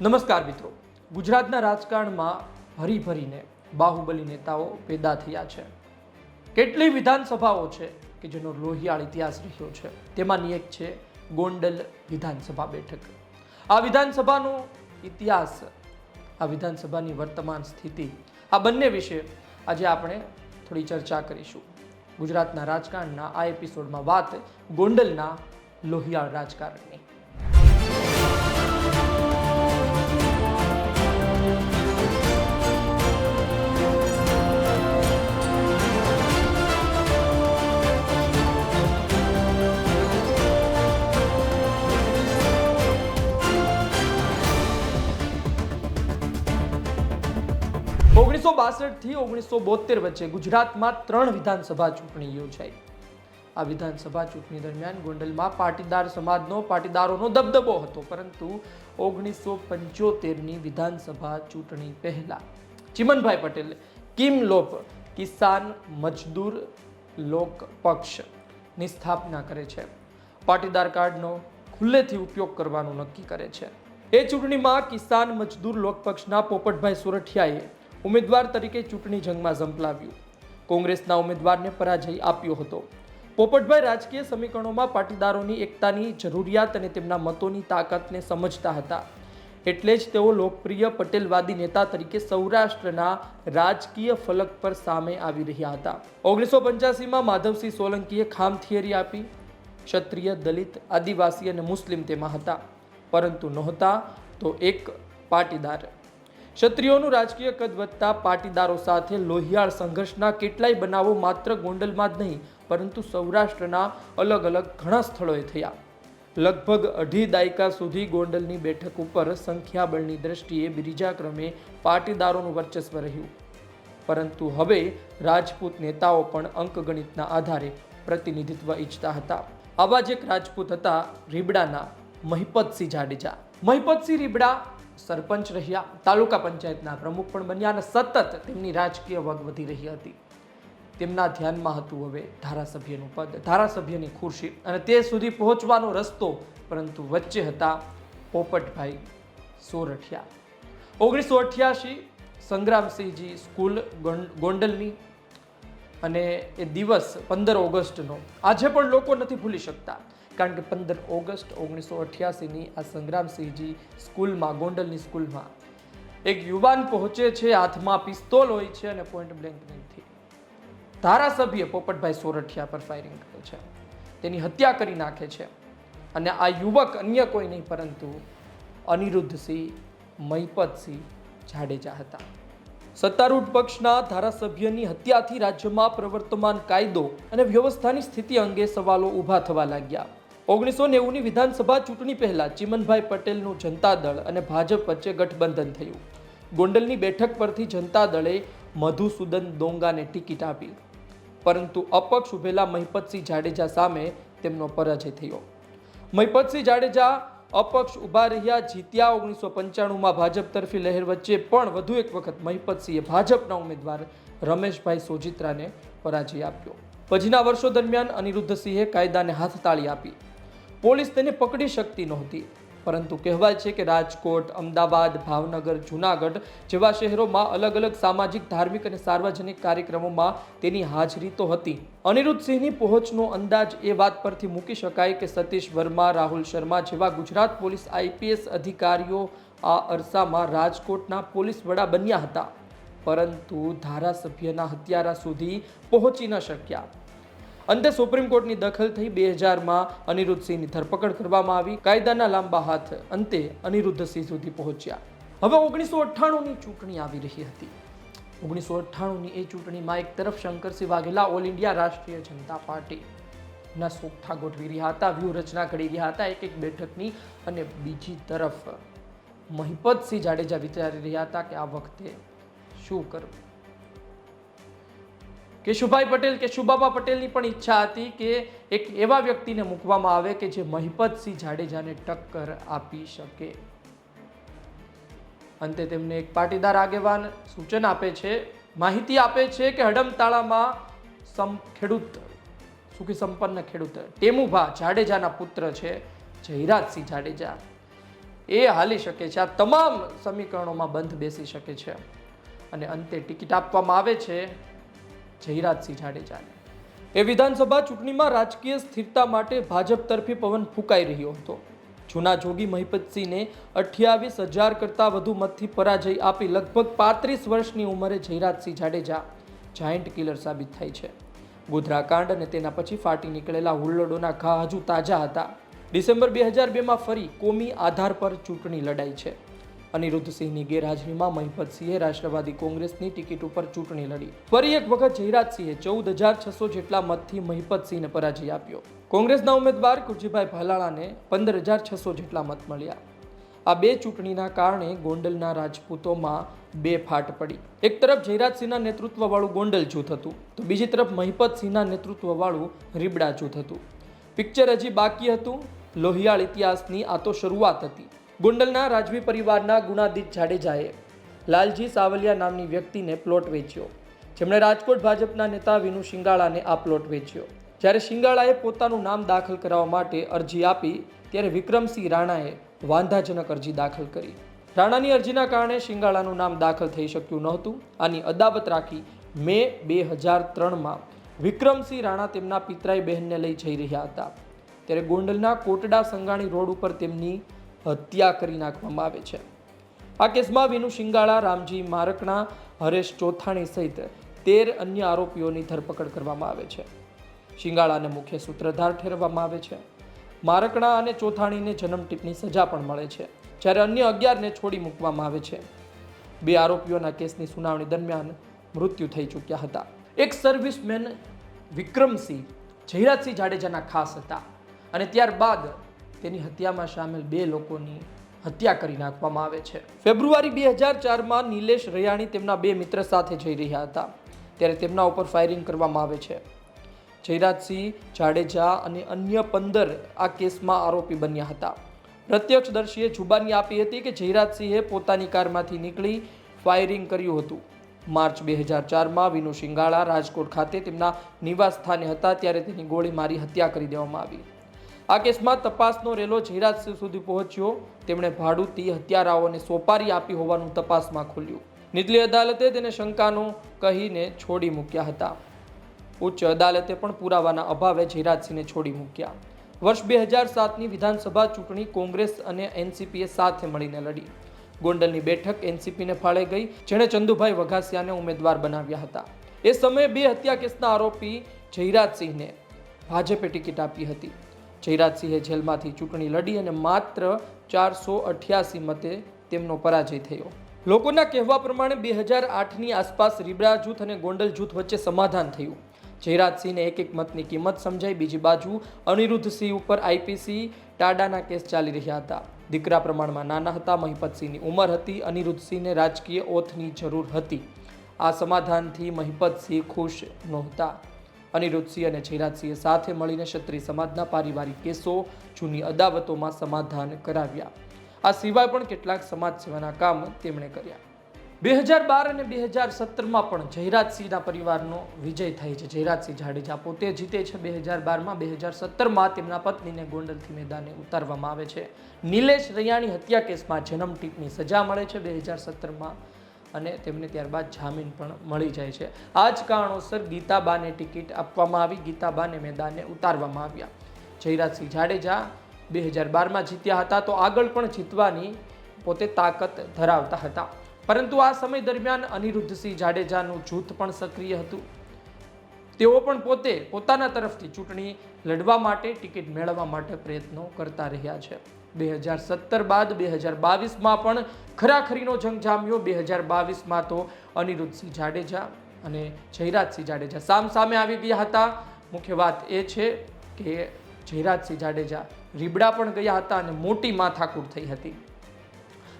નમસ્કાર મિત્રો. ગુજરાતના રાજકારણમાં ભરી ભરીને બાહુબલી નેતાઓ પેદા થયા છે. કેટલી વિધાનસભાઓ છે કે જેનો લોહિયાળ ઇતિહાસ રહ્યો છે તેમાંની એક છે ગોંડલ વિધાનસભા બેઠક. આ વિધાનસભાનો ઇતિહાસ, આ વિધાનસભાની વર્તમાન સ્થિતિ, આ બંને વિશે આજે આપણે થોડી ચર્ચા કરીશું. ગુજરાતના રાજકારણના આ એપિસોડમાં વાત ગોંડલના લોહિયાળ રાજકારણની. ઓગણીસો બાસઠથી ઓગણીસો બોતેર વચ્ચે ગુજરાતમાં ત્રણ વિધાનસભા ચૂંટણી યોજાઈ. આ વિધાનસભા ચૂંટણી દરમિયાન ગોંડલમાં પાટીદાર સમાજનો, પાટીદારોનો દબદબો હતો, પરંતુ ઓગણીસો પંચોતેરની વિધાનસભા ચૂંટણી પહેલા ચિમનભાઈ પટેલ, કિમ લોપ, કિસાન મજદૂર લોક પક્ષની સ્થાપના કરે છે. પાટીદાર કાર્ડનો ખુલ્લેથી ઉપયોગ કરવાનું નક્કી કરે છે. એ ચૂંટણીમાં કિસાન મજદૂર લોકપક્ષના પોપટભાઈ સોરઠિયાએ ઉમેદવાર તરીકે ચૂંટણી જંગમાં ઝંપલાવ્યું. કોંગ્રેસના ઉમેદવારને પરાજય આપ્યો હતો. પોપટભાઈ રાજકીય સમીકરણોમાં પાટીદારોની એકતાની જરૂરિયાત અને તેમના મતોની તાકાતને સમજતા હતા. એટલે જ તેઓ લોકપ્રિય પટેલવાદી નેતા તરીકે સૌરાષ્ટ્રના રાજકીય ફલક પર સામે આવી રહ્યા હતા. ઓગણીસો પંચ્યાસીમાં માધવસિંહ સોલંકીએ ખામ થિયરી આપી. ક્ષત્રિય, દલિત, આદિવાસી અને મુસ્લિમ તેમાં હતા. પરંતુ નહોતા તો એક પાટીદાર. ક્ષત્રિયોનું રાજકીય કદ વધતા પાટીદારો સાથે લોહિયાળ સંઘર્ષના કેટલાય બનાવો માત્ર ગોંડલમાં જ નહીં, પરંતુ સૌરાષ્ટ્રના અલગ અલગ ઘણા સ્થળોએ થયા. લગભગ અઢી દાયકા સુધી ગોંડલની બેઠક ઉપર સંખ્યાબળની દ્રષ્ટિએ બીજા ક્રમે પાટીદારોનું વર્ચસ્વ રહ્યું. પરંતુ હવે રાજપૂત નેતાઓ પણ અંકગણિતના આધારે પ્રતિનિધિત્વ ઈચ્છતા હતા. આવા જ એક રાજપૂત હતા રીબડાના મહિપતસિંહ જાડેજા. મહિપતસિંહ રીબડા સરપંચ રહ્યા, તાલુકા પંચાયતના પ્રમુખ પણ બન્યા અને સતત તેમની રાજકીય વગ વધી રહી હતી. તેમના ધ્યાનમાં હતું હવે ધારાસભ્યનું પદ. ધારાસભ્યની ખુરશી અને તે સુધી પહોંચવાનો રસ્તો પરંતુ વચ્ચે હતા પોપટભાઈ સોરઠિયા. ઓગણીસો અઠ્યાસી સંગ્રામસિંહજી સ્કૂલ ગોંડ- ગોંડલની અને એ દિવસ પંદર ઓગસ્ટનો. આજે પણ લોકો નથી ભૂલી શકતા. કારણ કે પંદર ઓગસ્ટ ઓગણીસો અઠ્યાસીની આ સંગ્રામસિંહજી સ્કૂલમાં, ગોંડલની સ્કૂલમાં એક યુવાન પહોંચે છે, હાથમાં પિસ્તોલ હોય છે અને પોઈન્ટ બ્લેન્ક નથી ધારાસભ્ય પોપટભાઈ સોરઠિયા પર ફાયરિંગ કરે છે. તેની હત્યા કરી નાખે છે. અને આ યુવક અન્ય કોઈ નહીં, પરંતુ અનિરુદ્ધસિંહ, મહિપતસિંહ જાડેજા હતા. સત્તારૂઢ પક્ષના ધારાસભ્યની હત્યાથી રાજ્યમાં પ્રવર્તમાન કાયદો અને વ્યવસ્થાની સ્થિતિ અંગે સવાલો ઊભા થવા લાગ્યા. ઓગણીસો નેવુંની વિધાનસભા ચૂંટણી પહેલા ચિમનભાઈ પટેલનું જનતા દળ અને ભાજપ વચ્ચે ગઠબંધન થયું. ગોંડલની બેઠક પરથી જનતા દળે મધુસૂદન દોંગાને ટિકિટ આપી. પરંતુ અપક્ષ ઉભેલા મહિપતસિંહ જાડેજા સામે તેમનો પરાજય થયો. મહિપતસિંહ જાડેજા અપક્ષ ઊભા રહ્યા જીત્યા ઓગણીસો પંચાણુંમાં ભાજપ તરફી લહેર વચ્ચે પણ વધુ એક વખત મહિપતસિંહે ભાજપના ઉમેદવાર રમેશભાઈ સોજિત્રાને પરાજય આપ્યો. પછીના વર્ષો દરમિયાન અનિરુદ્ધસિંહે કાયદાને હાથતાળી આપી. પોલીસ તેને પકડી શકતી નહોતી. પરંતુ કહેવાય છે કે રાજકોટ, અમદાવાદ, ભાવનગર, જૂનાગઢ જેવા શહેરોમાં અલગ અલગ સામાજિક, ધાર્મિક અને સાર્વજનિક કાર્યક્રમોમાં તેની હાજરી તો હતી. અનિરુદ્ધસિંહની પહોંચનો અંદાજ એ વાત પરથી મૂકી શકાય કે સતીશ વર્મા, રાહુલ શર્મા જેવા ગુજરાત પોલીસ આઈપીએસ અધિકારીઓ આ અરસામાં રાજકોટના પોલીસ વડા બન્યા હતા. પરંતુ ધારાસભ્યના હત્યારા સુધી પહોંચી ન શક્યા. અંતે સુપ્રીમ કોર્ટની દખલ થઈ બે હજારમાં અનિરુદ્ધસિંહની ધરપકડ કરવામાં આવી. કાયદાના લાંબા હાથ અંતે અનિરુદ્ધસિંહ સુધી પહોંચ્યા. હવે ઓગણીસો અઠ્ઠાણુંની ચૂંટણી આવી રહી હતી. ઓગણીસો અઠ્ઠાણુંની એ ચૂંટણીમાં એક તરફ શંકરસિંહ વાઘેલા ઓલ ઇન્ડિયા રાષ્ટ્રીય જનતા પાર્ટી ના સોગઠા ગોઠવી રહ્યા હતા, વ્યૂહરચના ઘડી રહ્યા હતા એક એક બેઠકની અને બીજી તરફ મહિપતસિંહ જાડેજા વિચારી રહ્યા હતા કે આ વખતે શું કરવું? કેશુભાઈ પટેલ કેશુબાબા પટેલની પણ ઈચ્છા હતી કે એક એવા વ્યક્તિને મૂકવામાં આવે કે જે મહિપતસિંહ જાડેજાને ટક્કર આપી શકે. અંતે તેમને એક પાટીદાર આગેવાન સૂચન આપે છે, માહિતી આપે છે કે હડમતાળામાં સમ ખેડૂત, સુખી સંપન્ન ખેડૂત ટેમુભા જાડેજાના પુત્ર છે, જયરાજસિંહ જાડેજા. એ હાલી શકે છે. આ તમામ સમીકરણોમાં બંધ બેસી શકે છે. અને અંતે ટિકિટ આપવામાં આવે છે. જયરાજસિંહ જાડેજાને. એ વિધાનસભા ચૂંટણીમાં રાજકીય સ્થિરતા માટે ભાજપ તરફી પવન ફૂંકાઈ રહ્યો હતો. જૂના જોગી મહિપતસિંહને અઠ્યાવીસ હજાર કરતાં વધુ મતથી પરાજય આપી લગભગ પાંત્રીસ વર્ષની ઉંમરે જયરાજસિંહ જાડેજા જાયન્ટ કિલર સાબિત થાય છે. ગોધરાકાંડ અને તેના પછી ફાટી નીકળેલા હુલ્લડોના ઘા હજુ તાજા હતા. ડિસેમ્બર બે હજાર બેમાં ફરી કોમી આધાર પર ચૂંટણી લડાઈ છે. અનિરુદ્ધસિંહની ગેરહાજરીમાં મહિપતસિંહે રાષ્ટ્રવાદી કોંગ્રેસની ટિકિટ ઉપર ચૂંટણી લડી. ફરી એક વખત જયરાજસિંહે ચૌદ હજાર છસો જેટલા મતથી મહિપતસિંહને પરાજય આપ્યો. કોંગ્રેસના ઉમેદવાર કુરજીભાઈ ભાલાળાને પંદર હજાર છસો જેટલા મત મળ્યા. આ બે ચૂંટણીના કારણે ગોંડલના રાજપૂતોમાં બે ફાટ પડી. એક તરફ જયરાજસિંહના નેતૃત્વવાળું ગોંડલ જૂથ હતું, તો બીજી તરફ મહિપતસિંહના નેતૃત્વવાળું રીબડા જૂથ હતું. પિક્ચર હજી બાકી હતું, લોહિયાળ ઇતિહાસની આ તો શરૂઆત હતી. ગોંડલના રાજવી પરિવારના ગુણાદિત જાડેજાએ લાલજી સાવલિયા નામની વ્યક્તિને પ્લોટ વેચ્યો. જેમણે રાજકોટ ભાજપના નેતા વિનુ શિંગાળાને આ પ્લોટ વેચ્યો. જ્યારે શિંગાળાએ પોતાનું નામ દાખલ કરાવવા માટે અરજી આપી, ત્યારે વિક્રમસિંહ રાણાએ વાંધાજનક અરજી દાખલ કરી. રાણાની અરજીના કારણે શિંગાળાનું નામ દાખલ થઈ શક્યું નહોતું. આની અદાવત રાખી મે બે હજાર ત્રણમાં વિક્રમસિંહ રાણા તેમના પિતરાઈ બહેનને લઈ જઈ રહ્યા હતા. ત્યારે ગોંડલના કોટડા સંગાણી રોડ ઉપર તેમની હત્યા કરી નાખવામાં આવે છે. આ કેસમાં વિનુ શિંગાળા, રામજી મારકણા, હરેશ ચોથાણી સહિત તેર અન્ય આરોપીઓની ધરપકડ કરવામાં આવે છે. શિંગાળાને મુખ્ય સૂત્રધાર ઠેરવવામાં આવે છે. મારકણા અને ચોથાણીને જન્મ સજા પણ મળે છે, જ્યારે અન્ય અગિયારને છોડી મૂકવામાં આવે છે. બે આરોપીઓના કેસની સુનાવણી દરમિયાન મૃત્યુ થઈ ચૂક્યા હતા. એક સર્વિસમેન વિક્રમસિંહ, જયરાજસિંહ જાડેજાના ખાસ હતા અને ત્યારબાદ તેની હત્યામાં સામેલ બે લોકોની હત્યા કરી નાખવામાં આવે છે. ફેબ્રુઆરી બે હજાર ચારમાં નિલેશ રૈયાણી તેમના બે મિત્ર સાથે જઈ રહ્યા હતા. ત્યારે તેમના ઉપર ફાયરિંગ કરવામાં આવે છે. જયરાજસિંહ, જાડેજા અને અન્ય પંદર આ કેસમાં આરોપી બન્યા હતા. પ્રત્યક્ષદર્શીએ જુબાની આપી હતી કે જયરાજસિંહે પોતાની કારમાંથી નીકળી ફાયરિંગ કર્યું હતું. માર્ચ બે હજાર ચારમાં વિનુ શિંગાળા રાજકોટ ખાતે તેમના નિવાસ સ્થાને હતા, ત્યારે તેની ગોળી મારી હત્યા કરી દેવામાં આવી. આ કેસમાં તપાસનો રેલો જયરાજસિંહ સુધી પહોંચ્યો. તેમણે ભાડુતી હત્યારાઓને સોપારી આપી હોવાનું તપાસમાં ખુલ્યું. નીચલી અદાલતે તેને શંકાનું કહીને છોડી મૂક્યા હતા. ઉચ્ચ અદાલતે પણ પુરાવાના અભાવે જયરાજસિંહને છોડી મૂક્યા. વર્ષ બે હજાર સાતની વિધાનસભા ચૂંટણી કોંગ્રેસ અને એનસીપીએ સાથે મળીને લડી. ગોંડલની બેઠક એનસીપીને ફાળે ગઈ, જેણે ચંદુભાઈ વઘાસિયાને ઉમેદવાર બનાવ્યા હતા. એ સમયે બે હત્યા કેસના આરોપી જયરાજસિંહને ભાજપે ટિકિટ આપી હતી. જયરાજસિંહે જેલમાંથી ચૂંટણી લડી અને માત્ર ચારસો અઠ્યાસી મતે તેમનો પરાજય થયો. લોકોના કહેવા પ્રમાણે બે હજાર આઠની આસપાસ રીબડા જૂથ અને ગોંડલ જૂથ વચ્ચે સમાધાન થયું. જયરાજસિંહને એક એક મતની કિંમત સમજાઈ. બીજી બાજુ અનિરુદ્ધસિંહ ઉપર આઈપીસી ટાડાના કેસ ચાલી રહ્યા હતા. દીકરા પ્રમાણમાં નાના હતા. મહિપતસિંહની ઉંમર હતી. અનિરુદ્ધસિંહને રાજકીય ઓથની જરૂર હતી. આ સમાધાનથી મહિપતસિંહ ખુશ નહોતા. અનિરુદ્ધસિંહ અને જયરાજસિંહે સાથે મળીને ક્ષત્રિય સમાજના પારિવારિક કેસો, જૂની અદાવતોમાં સમાધાન કરાવ્યા. આ સિવાય પણ કેટલાક સમાજ સેવાના કામ તેમણે કર્યા. બે હજાર બાર અને બે હજાર સત્તરમાં પણ જયરાજસિંહના પરિવારનો વિજય થાય છે. જયરાજસિંહ જાડેજા પોતે જીતે છે. બે હજાર બારમાં બે હજાર સત્તરમાં તેમના પત્નીને ગોંડલથી મેદાને ઉતારવામાં આવે છે. નિલેશ રૈયાણી હત્યા કેસમાં જન્મ ટીપની સજા મળે છે. બે હજાર સત્તરમાં અને તેમને ત્યારબાદ જામીન પણ મળી જાય છે. આ જ કારણોસર ગીતાબાને ટિકિટ આપવામાં આવી. ગીતાબાને મેદાને ઉતારવામાં આવ્યા. જયરાજસિંહ જાડેજા બે હજાર બારમાં જીત્યા હતા તો આગળ પણ જીતવાની પોતે તાકાત ધરાવતા હતા. પરંતુ આ સમય દરમિયાન અનિરુદ્ધસિંહ જાડેજાનું જૂથ પણ સક્રિય હતું. તેઓ પણ પોતે પોતાના તરફથી ચૂંટણી લડવા માટે ટિકિટ મેળવવા માટે પ્રયત્નો કરતા રહ્યા છે. બે હજાર સત્તર બાદ બે હજાર બાવીસમાં પણ ખરાખરીનો જંગ જામ્યો. બે હજાર બાવીસમાં તો અનિરુદ્ધસિંહ જાડેજા અને જયરાજસિંહ જાડેજા સામ સામે આવી ગયા હતા. મુખ્ય વાત એ છે કે જયરાજસિંહ જાડેજા રીબડા પણ ગયા હતા અને મોટી માથાકૂટ થઈ હતી.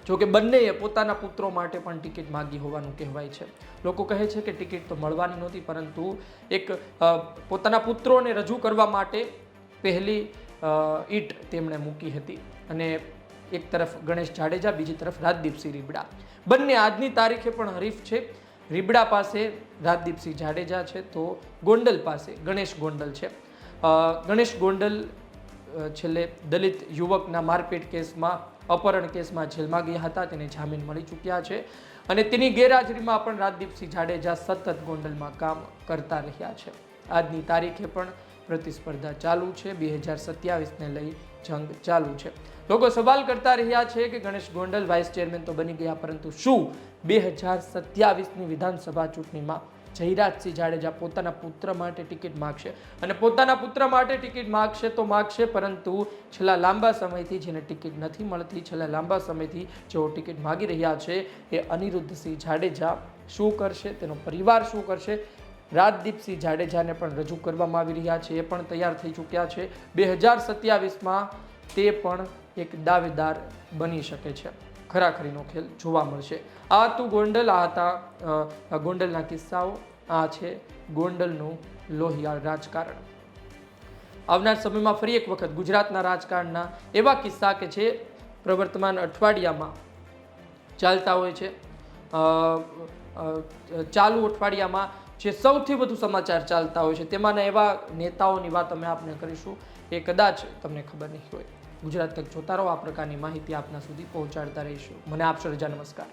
જો કે બંનેએ પોતાના પુત્રો માટે પણ ટિકિટ માગી હોવાનું કહેવાય છે. લોકો કહે છે કે ટિકિટ તો મળવાની નહોતી, પરંતુ એક પોતાના પુત્રોને રજૂ કરવા માટે પહેલી ઈંટ તેમણે મૂકી હતી. અને એક તરફ ગણેશ જાડેજા, બીજી તરફ રાજદીપસિંહ રીબડા. બંને આજની તારીખે પણ હરીફ છે. રીબડા પાસે રાજદીપસિંહ જાડેજા છે તો ગોંડલ પાસે ગણેશ ગોંડલ છે. ગણેશ ગોંડલ છેલ્લે દલિત યુવકના મારપીટ કેસમાં, અપહરણ કેસમાં જેલમાં ગયા હતા, તેને જામીન મળી ચૂક્યા છે. અને તેની ગેરહાજરીમાં પણ રાજદીપસિંહ જાડેજા સતત ગોંડલમાં કામ કરતા રહ્યા છે. આજની તારીખે પણ પ્રતિસ્પર્ધા ચાલુ છે. બે હજાર સત્યાવીસને લઈ જંગ ચાલુ છે. લોકો સવાલ કરતા રહ્યા છે કે ગણેશ ગોંડલ વાઇસ ચેરમેન તો બની ગયા, પરંતુ શું બે હજાર સત્યાવીસની વિધાનસભા ચૂંટણીમાં જયરાજસિંહ જાડેજા પોતાના પુત્ર માટે ટિકિટ માગશે? અને પોતાના પુત્ર માટે ટિકિટ માગશે તો માગશે, પરંતુ છેલ્લા લાંબા સમયથી જેને ટિકિટ નથી મળતી, છેલ્લા લાંબા સમયથી જેઓ ટિકિટ માગી રહ્યા છે એ અનિરુદ્ધસિંહ જાડેજા શું કરશે? તેનો પરિવાર શું કરશે? રાજદીપસિંહ જાડેજાને પણ રજૂ કરવામાં આવી રહ્યા છે. એ પણ તૈયાર થઈ ચૂક્યા છે. બે હજાર સત્યાવીસમાં તે પણ એક દાવેદાર બની શકે છે. ખરાખરીનો ખેલ જોવા મળશે. આ હતું ગોંડલ, આ હતા ગોંડલના કિસ્સાઓ. આ છે ગોંડલનું લોહિયાળ રાજકારણ. આવનાર સમયમાં ફરી એક વખત ગુજરાતના રાજકારણના એવા કિસ્સા કે જે પ્રવર્તમાન અઠવાડિયામાં ચાલતા હોય છે. ચાલુ અઠવાડિયામાં જે સૌથી વધુ સમાચાર ચાલતા હોય છે, તેમાંના એવા નેતાઓની વાત અમે આપને કરીશું. એ કદાચ તમને ખબર નહીં હોય. ગુજરાત તક જોતા રહો, આ પ્રકારની માહિતી આપના સુધી પહોંચાડતા રહીશું. મને આપશો રજા, નમસ્કાર.